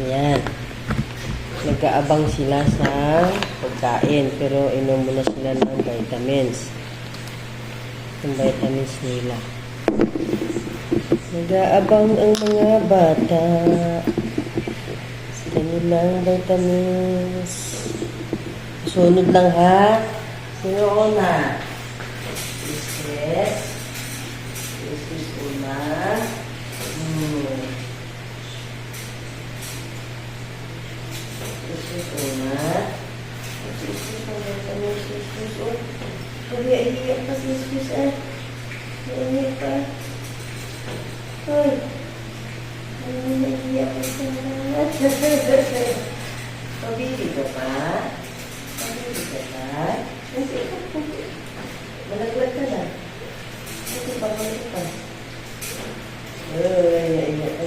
Ayan. Nag-aabang sila sa pagkain, pero inom muna sila ng vitamins. Yung vitamins nila. Nag-aabang ang mga bata kanilang vitamins. Sunod lang ha. Sino una? Yes. Is una. Hmm. This is una. This is ang vitamins. This is una. Sabi, iiyak pa si Sis eh. Iiyak pa. Hoy. Ano naiiyak ka sa mga? Pabili ka pa? Pabili ka pa? Kasi ikaw, malaglag ka na. Kasi pabalik ka. Uy, naiiyak ka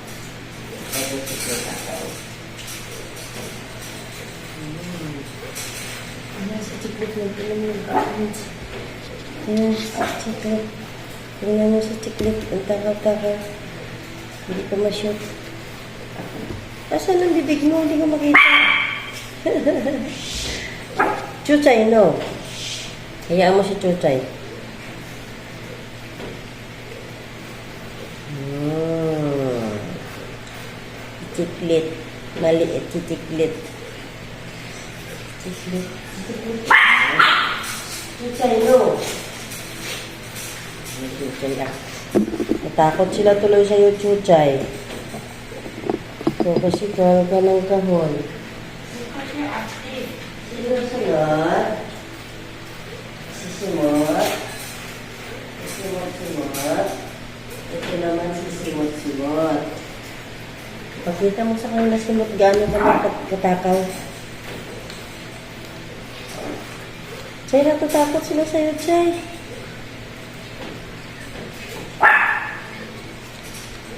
Yun na. Hmm. Ano sa tiklet mo? Tingnan mo vitamins. Tingnan sa tiklet. Tingnan mo sa tiklet. Ang takaw-takaw. Hindi ko ma-shoot. Asan ang bibig mo? Hindi ko makita. Chuchay, no? Hayaan mo si Chuchay. Hmm. Chiclet. Maliit si Chiclet. Chiclet. Chuchay, no? Ah. Natakot sila tuloy sa'yo, Chuchay. So, kasi ka ka ng kahon. Sino sunod? Sisimot. Sisimot-simot. Ito naman sisimot-simot. Pakita mo sa kanila simot gaano ka kat- katakaw. Chay, natatakot sila sa'yo, Chay.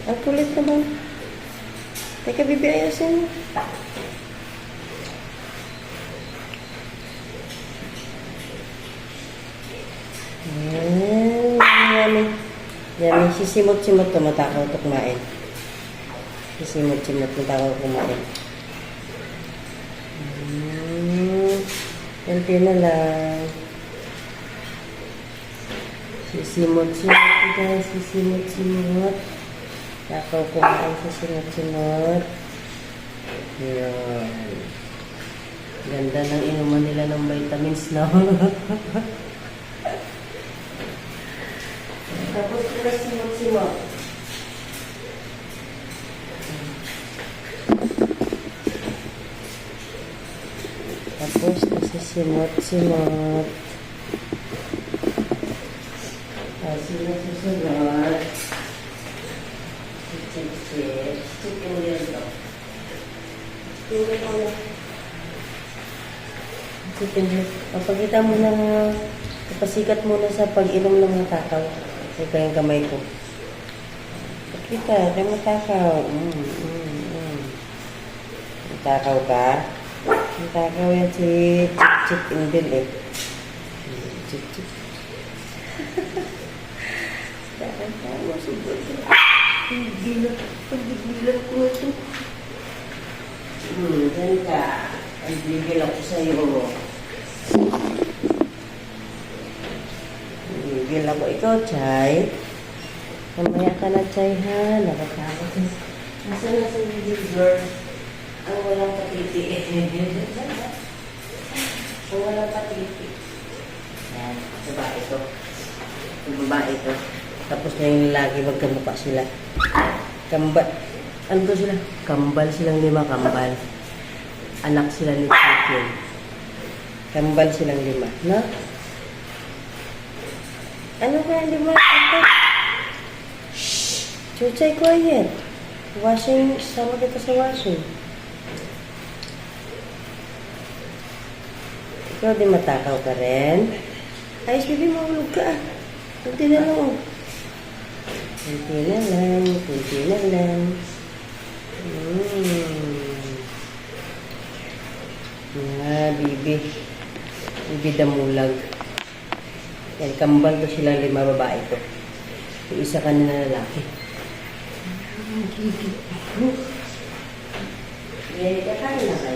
Ang kulit naman. Teka, bibi, ayusin mo. Mm, yummy. Yummy. Sisimot-simot ka, matakaw ito kumain. Sisimot-simot, matakaw kumain. Mm, Kunti na lang. Sisimot-simot guys, sisimot-simot. Takaw kumain, sisimot-simot. Yan. Ganda ng inuman nila ng vitamins, no? Tapos simot-simot. Nasisimot-simot. Ah, sila susunod. Chip-chip. Chip mo yan to. Tingnan mo na. Chipin mo. Papakita mo na Kapasikat muna sa pag-inom ng mga takaw. Ito yung kamay ko. Pakita, tayo matakaw. Mm, mm, mm. Matakaw ka? Matakaw yan si Chip Chip Indil eh. Mm, Chip Chip. Takaw ka mo, subot. Pagbilang, pagbilang ko ito. Hmm, dyan ka. Ang bibigil ako sa'yo. Bibigil ako. Ikaw, Chay. Mamaya ka na, Chay, ha? Nakatakot. Nasa na sa little girl? Ang walang patiti. Ang walang patiti. Yan. Babae ito. Yung babae ito. Tapos na yung lalaki, magkamukha sila. Kambal. Ano ba sila? Kambal silang lima, kambal. Anak sila ni Chicken. Kambal silang lima. No? Ano ba lima? Chuchay, quiet. Washing, sama kita sa washing. Ikaw din matakaw ka rin. Ayos, baby, mahulog ka. Kunti na lang. Kunti na lang, kunti na lang. Mm. Ah, bibi. Bibi damulag. Yan, kambal to sila lima babae ko. Yung isa lalaki. Kakain na kayo? Kakain na kayo?